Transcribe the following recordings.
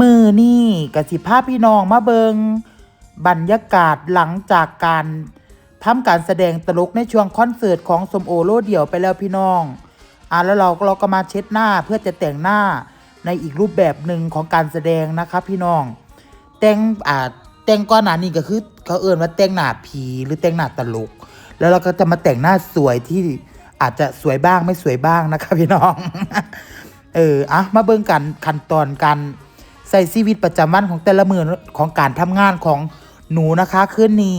มือนี่กสิภาพพี่น้องมาเบิงบรรยากาศหลังจากการทำการแสดงตลกในช่วงคอนเสิร์ตของสมโอโลเดี่ยวไปแล้วพี่น้องอะแล้วเราเราก็มาเช็ดหน้าเพื่อจะแต่งหน้าในอีกรูปแบบหนึ่งของการแสดงนะครับพี่น้อง แต่งอ่าแต่งก้อนหนานี่ก็คือเขาเอ่นว่าแต่งหน้าผีหรือแต่งหน้าตลก แล้วเราก็จะมาแต่งหน้าสวยที่อาจจะสวยบ้างไม่สวยบ้างนะครับพี่น้อง เอออะมาเบิ่งกันขั้นตอนการ ใส่ชีวิตประจำวันของแต่ละมือของการทำงานของหนูนะคะคืนนี้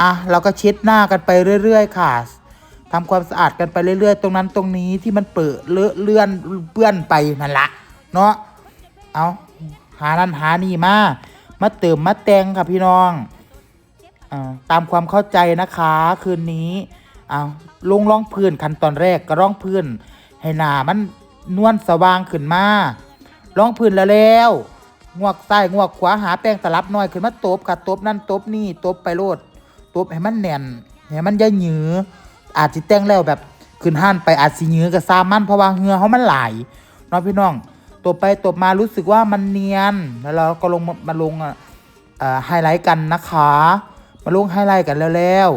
อะเราก็เช็ดหน้ากันไปเรื่อย ๆ ค่ะทำความสะอาดกันไปเรื่อย ๆ ตรงนั้นตรงนี้ที่มันเปื้อเลอะเลื่อนเปื้อนไปนั่นละเนาะเอาหานั่นหานี่มามาเติมมาแต่งค่ะพี่น้องอตามความเข้าใจนะคะคืนนี้เอาลงร่องพื้นขั้นตอนแรกก็ร่องพื้นให้หนามันนวลสว่างขึ้นมา รองพื้นแล้วแล้วงวกซ้ายงวกขวาหาแป้งตลับน้อยขึ้นมาตบค่ะตบนั่นตบนี่ตบไปโลดตบให้มันแน่นให้มันย่าหยืออาจสิแต่งแล้วแบบขึ้นห้านไปอาจสิหยือกับซามันเพราะว่าเหงือเขามันไหลายเนาะพี่น้องตบไปตบมารู้สึกว่ามันเนียนแล้วเราก็ลงมาลงเอ่อไฮไลท์กันนะคะ มาลงไฮไลท์กันแล้วแล้ว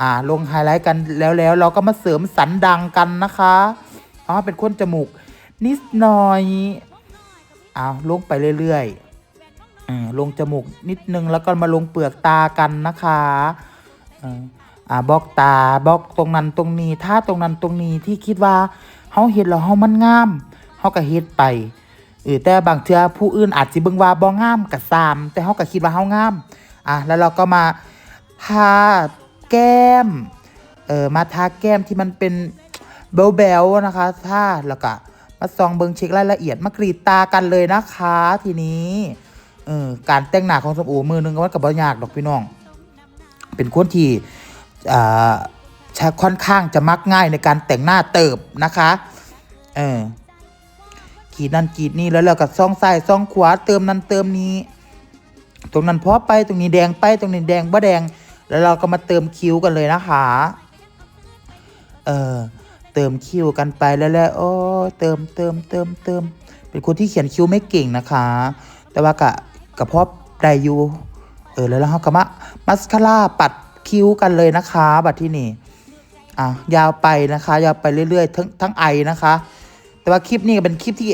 อ่าลงไฮไลท์กันแล้วแล้วเราก็มาเสริมสันดังกันนะคะอ๋อเป็นคนจมูกนิดหน่อย เอาลงไปเรื่อยๆอลงจมูกนิดนึงแล้วก็มาลงเปลือกตากันนะคะอ่ออ่าบล็อกตาบล็อกตรงนั้นตรงนี้ถ้าตรงนั้นตรงนี้ที่คิดว่าเฮาเห็นแล้วเฮามันงามเฮาก็เฮ็ดไปเออแต่บางเทื่อผู้อื่นอาจสิเบิ่งว่าบ่งามก็ซาม แต่เฮาก็คิดว่าเฮางามอะแล้วเราก็มาทาแก้มเออมาทาแก้มที่มันเป็นเบลๆนะคะถ้าแล้วก็ มาซองเบิงเช็ครายละเอียดมากรีดตากันเลยนะคะ ทีนี้เออการแต่งหน้าของสมโอมือหนึงก็มันกับบยากดอกพี่น้อง เป็นคนที่อ่าใช้ค่อนข้างจะมักง่ายในการแต่งหน้าเติบนะคะเออกรีดนั่นกรีดนี่แล้วเราก็ซ่องซ้ายซ่องขวาเติมนั้นเติมนี้ ตรงนั้นพอไปตรงนี้แดงไปตรงนี้แดงบ่แดง แล้วเราก็มาเติมคิ้วกันเลยนะคะ เออ เติมคิวกันไปแล้วแล้วโอ้เติมเติมเติมเติมเป็นคนที่เขียนคิวไม่เก่งนะคะ แต่ว่ากะกระเพาะได้อยู่เออแล้วเราก็มามัสคาร่าปัดคิ้วกันเลยนะคะบัดที่นี่อะยาวไปนะคะ ยาวไปเรื่อยๆ ทั้งทั้งไอนะคะ แต่ว่าคลิปนี้เป็นคลิปที่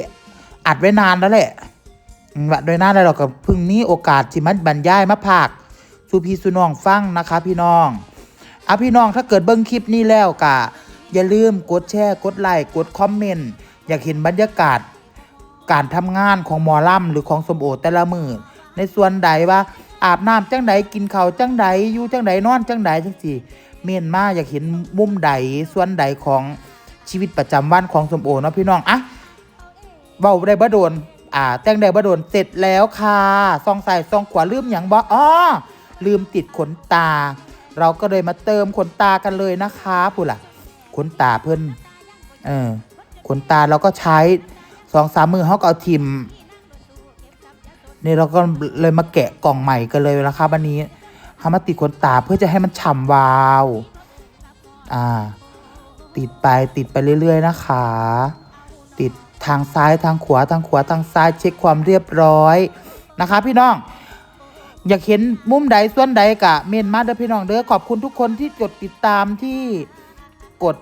อัดไว้นานแล้วแหละอืมอัดไว้นานแล้วเราก็เพิ่งมีโอกาสที่มันบรรยายมาภาคสู่พี่สู่น้องฟังนะคะ พี่น้องอะพี่น้องถ้าเกิดเบิ้งคลิปนี้แล้วกะ อย่าลืมกดแชร์กดไลค์กดคอมเมนต์อยากเห็นบรรยากาศ การทำงานของหมอล่ำหรือของสมโอแต่ละมือในส่วนใดว่าอาบน้ำจังใดกินข้าวจังใดอยู่จังใดนอนจังใดจังสี่เมียนมาอยากเห็นมุมใดส่วนใดของชีวิตประจำวันของสมโอเนาะพี่น้องอะเบาได้บ่โดนอ่าแต่งได้บ่โดนเสร็จแล้วค่ะซองใส่ซองขวาลืมอย่างบ่อ๋อลืมติดขนตา เราก็เลยมาเติมขนตากันเลยนะคะผู้ล่ะ ขนตาเพิ่อนเออขนตาเราก็ใช้สองสามมือเขาก็เอาทิมนี่เราก็เลยมาแกะกล่องใหม่กันเลยนะคะวันนี้ทำมาติดขนตาเพื่อจะให้มันฉ่ำวาว อ่า ติดไปติดไปเรื่อย ๆ นะคะ ติดทางซ้ายทางขวาทางขวาทางซ้ายเช็คความเรียบร้อยนะคะ พี่น้อง อยากเห็นมุมใดส่วนใดกะเมนมาเด้อพี่น้องเด้อขอบคุณทุกคนที่กดติดตามที่ กด